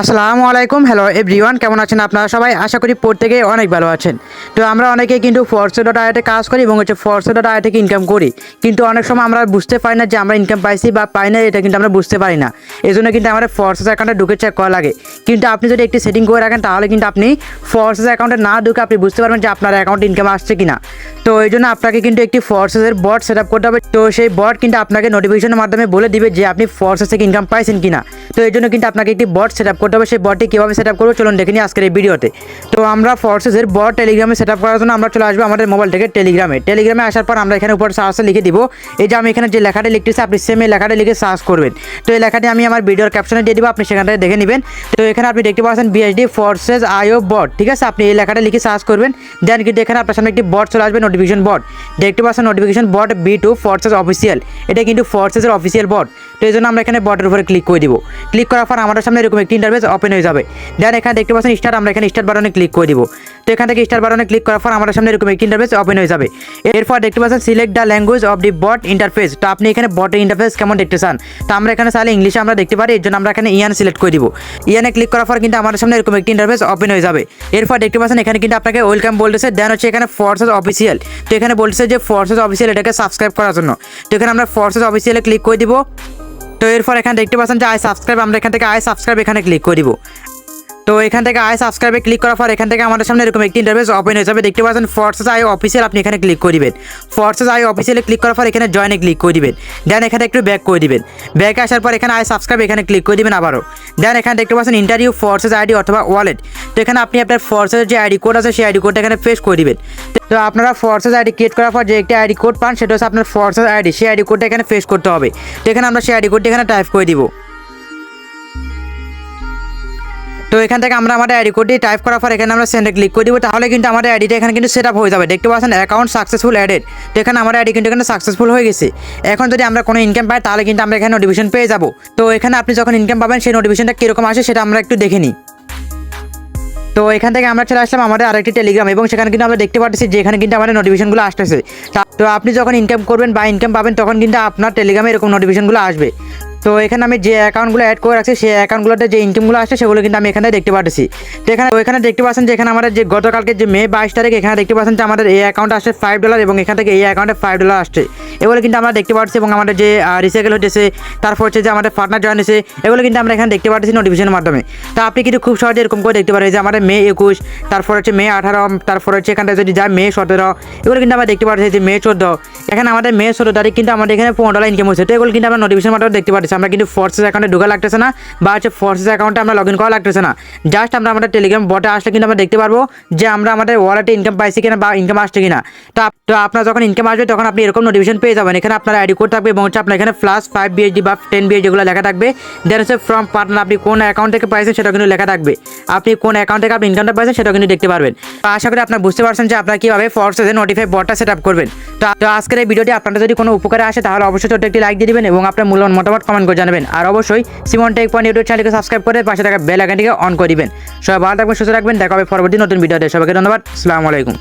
আসসালামু আলাইকুম hello everyone কেমন আছেন আপনারা সবাই? আশা করি প্রত্যেকেই অনেক ভালো আছেন। তো আমরা অনেকে কিন্তু ফোর্সে ডট আইতে কাজ করি এবং হচ্ছে ফোর্সে ডট থেকে ইনকাম করি। কিন্তু অনেক সময় আমরা বুঝতে পারি না যে আমরা ইনকাম পাইছি বা পাই না এটা কিন্তু আমরা বুঝতে পারি না। এই জন্য কিন্তু আমাদের ফোর্সেস অ্যাকাউন্টে ঢুকে চেক করা লাগে। কিন্তু আপনি যদি একটি সেটিং করে রাখেন, তাহলে কিন্তু আপনি ফরসেস অ্যাকাউন্টে না ঢুকে আপনি বুঝতে পারবেন যে আপনার অ্যাকাউন্টে ইনকাম আসছে কি না তো এই জন্য আপনাকে কিন্তু একটি ফরসেসের বট সেট আপ করতে হবে। তো সেই বট কিন্তু আপনাকে নোটিফিকেশনের মাধ্যমে বলে দিবে যে আপনি ফরসেস থেকে ইনকাম পাইছেন কিনা। তো এই জন্য কিন্তু আপনাকে একটি বট সেট আপ করতে হবে, সেই বটটি কীভাবে সেট আপ করব চলুন দেখে নিই আজকের এই ভিডিওতে। তো আমরা ফোর্সেসের বট টেলিগ্রামে সেট আপ করার জন্য আমরা চলে আসব আমাদের মোবাইল থেকে টেলিগ্রামে টেলিগ্রামে আসার পর আমরা এখানে উপর সার্চে লিখে দিব। এই যে আমি এখানে যে লেখাটা লিখতেছি, আপনি সেম এই লেখাটা লিখে সার্চ করবেন। তো এই লেখাটি আমি আমার ভিডিওর ক্যাপশনে দিয়ে দিব, আপনি সেখান থেকে দেখে নেবেন। তো এখানে আপনি দেখতে পাচ্ছেন বিএসডি ফোর্সেস আইও বট ঠিক আছে? আপনি এই লেখাটা লিখে সার্চ করবেন। দেন কিন্তু এখানে আপনার সামনে একটি বট চলে আসবে নোটিফিকেশন বট দেখতে পাচ্ছেন notification bot B two forces official এটা কিন্তু ফোর্সেসের অফিসিয়াল বট তো এই জন্য আমরা এখানে বটের উপরে ক্লিক করে দিব। ক্লিক করার পর আমাদের সামনে এরকম একটি ইন্টারভেস ওপেন হয়ে যাবে। দেন এখানে দেখতে পাচ্ছেন স্টার্ট আমরা এখানে স্টার্ট বাটনে ক্লিক করে দিব। তো এখান থেকে স্টার বাটনে ক্লিক করার পর আমাদের সামনে এরকম একটি ইন্টারফেস ওপেন হয়ে যাবে। এরপর দেখতে পাচ্ছেন select the language of the bot interface তো আপনি এখানে বটের ইন্টারফেস কেমন দেখতে চান? তো আমরা এখানে চাইলে ইংলিশে আমরা দেখতে পারি, এর জন্য আমরা এখানে ইয়ান সিলেক্ট করে দিব। ইয়ানে ক্লিক করার পর কিন্তু আমাদের সামনে এরকম একটি ইন্টারফেস ওপেন হয়ে যাবে। এরপর দেখতে পাচ্ছেন এখানে কিন্তু আপনাকে ওয়েলকাম বলতেছে দেন হচ্ছে এখানে ফোর্সেস অফিসিয়াল তো এখানে বলতেছে যে ফোর্সেস অফিসিয়াল এটাকে সাবস্ক্রাইব করার জন্য। তো এখানে আমরা ফোর্সেস অফিসিয়ালে ক্লিক করে দিব। তো এরপর এখানে দেখতে পাচ্ছেন যে আই সাবস্ক্রাইব, আমরা এখান থেকে আই সাবস্ক্রাইব এখানে ক্লিক করে দিব। তো এখান থেকে আই সাবস্ক্রাইবে ক্লিক করার পর এখান থেকে আমাদের সামনে এরকম একটি ইন্টারভেস ওপেন হয়ে যাবে। দেখতে পাচ্ছেন ফোর্সেস আই অফিসিয়াল আপনি এখানে ক্লিক করে দিবেন। ফোর্সেস আই অফিসিয়ালে ক্লিক করার পর এখানে জয়েনে ক্লিক করে দিবেন। দেন এখানে একটু ব্যাক করে দিবেন। ব্যাকে আসার পর এখানে আই সাবস্ক্রাইব এখানে ক্লিক করে দিবেন আবারও। দেন এখানে দেখতে পাচ্ছেন ইন্টারভিউ ফোর্সেস আইডি অথবা ওয়ালেট তো এখানে আপনি আপনার ফোর্সের যে আইডি কোড আছে, সেই আইডি কোডটা এখানে পেস্ট করে দিবেন। তো আপনারা ফোর্সেস আইডি ক্রিয়েট করার পর যে একটি আইডি কোড পান, সেটা হচ্ছে আপনার ফোর্সেস আইডি সেই আইডি কোডটা এখানে পেস্ট করতে হবে। তো এখানে আমরা সেই আইডি কোডটা এখানে টাইপ করে দিব। তো এখান থেকে আমরা আমাদের আইডি কোডটি টাইপ করার পর এখানে আমরা সেন্ডে ক্লিক করে দিব, তাহলে কিন্তু আমাদের আইডিটা এখানে কিন্তু সেট আপ হয়ে যাবে। দেখতে পাচ্ছেন অ্যাকাউন্ট সাকসেসফুল অ্যাডেড তো এখানে আমাদের আইডি কিন্তু এখানে সাকসেসফুল হয়ে গেছে। এখন যদি আমরা কোনো ইনকাম পাই, তাহলে কিন্তু আমরা এখানে নোটিফিকেশন পেয়ে যাব। তো এখানে আপনি যখন ইনকাম পাবেন, সেই নোটিফিকেশনটা কীরকম আসে সেটা আমরা একটু দেখে নিই। তো এখান থেকে আমরা চলে আসলাম আমাদের আরেকটি টেলিগ্রাম এবং সেখানে কিন্তু আমরা দেখতে পাচ্ছি যে এখানে কিন্তু আমাদের নোটিফিকেশনগুলো আসতেছে। তো আপনি যখন ইনকাম করবেন বা ইনকাম পাবেন, তখন কিন্তু আপনার টেলিগ্রামে এরকম নোটিফিকেশনগুলো আসবে। তো এখানে আমি যে অ্যাকাউন্টগুলো অ্যাড করে রাখছি, সেই অ্যাকাউন্টগুলোতে যে ইনকামগুলো আসছে, সেগুলো কিন্তু আমি এখানে দেখতে পাচ্ছি তো এখানে তো এখানে দেখতে পাচ্ছেন যে এখানে আমাদের যে গতকালকে যে মে বাইশ তারিখ, এখানে দেখতে পাচ্ছেন যে আমাদের এই অ্যাকাউন্ট আসছে ফাইভ ডলার এবং এখান থেকে এই অ্যাকাউন্টে ফাইভ ডলার আসছে। এগুলো কিন্তু আমরা দেখতে পাচ্ছি এবং আমাদের যে রিসাইকেল হচ্ছে তারপর হচ্ছে যে আমাদের পার্টনার জয়েন হয়েছে এগুলো কিন্তু আমরা এখানে দেখতে পাচ্ছি নোটিফিকেশনের মাধ্যমে। তো আপনি কিন্তু খুব সহজে এরকম করে দেখতে পারেন যে আমাদের মে একুশ, তারপর হচ্ছে মে আঠারো, তারপর হচ্ছে এখানটা যদি যায় মে সতেরো, এগুলো কিন্তু আমরা দেখতে পাচ্ছি যে মে চোদ্দ। এখানে আমাদের মে ষোলো তারিখ কিন্তু আমাদের এখানে পনেরো ডলার ইনকাম হচ্ছে তো এগুলো কিন্তু আমরা নোটিফিকেশন মাধ্যমে দেখতে পাচ্ছি আমরা কিন্তু ফোর্সেস অ্যাকাউন্টে ঢোকা লাগতেছে না, বা হচ্ছে ফোর্সেস অ্যাকাউন্টে আমরা লগ ইন করা লাগতেছে না। জাস্ট আমরা আমাদের টেলিগ্রাম বটে আসলে কিন্তু আমরা দেখতে পারব যে আমরা আমাদের ওয়ালেটে ইনকাম পাইছি কিনা বা ইনকাম আসছে কিনা। তো তো আপনার যখন ইনকাম আসবে, তখন আপনি এরকম নোটিফিকেশন পেয়ে যাবেন। এখানে আপনার আইডি কোড থাকবে এবং হচ্ছে আপনার এখানে প্লাস ফাইভ বিএইচডি বা টেন বিএইচ যেগুলো লেখা থাকবে। দেন হচ্ছে ফ্রম পার্টনার আপনি কোন অ্যাকাউন্ট থেকে পাইছেন সেটা কিন্তু লেখা থাকবে। আপনি কোন অ্যাকাউন্ট থেকে আপনি ইনকামটা পাইছেন সেটা কিন্তু দেখতে পারবেন। তো আশা করি আপনার বুঝতে পারছেন যে আপনারা কীভাবে ফোর্সেসে নোটিফাই বটটা সেট আপ করবেন। তো আজকের এই ভিডিওটি আপনাদের যদি কোনো উপকারে আসে, তাহলে অবশ্যই ছোট্ট একটি লাইক দিয়ে দিবেন এবং আপনার মূল্যবান মতামত কমেন্ট করে জানাবেন। আর অবশ্যই সিমন টেক পয়েন্ট ইউটিউব চ্যানেলকে সাবস্ক্রাইব করে পাশে থাকা বেল আইকনটিকে অন করে দিবেন। সবাই ভালো থাকবেন, সুস্থ রাখবেন দেখা হবে পরবর্তী নতুন ভিডিওতে সবাইকে ধন্যবাদ। আসসালামু আলাইকুম।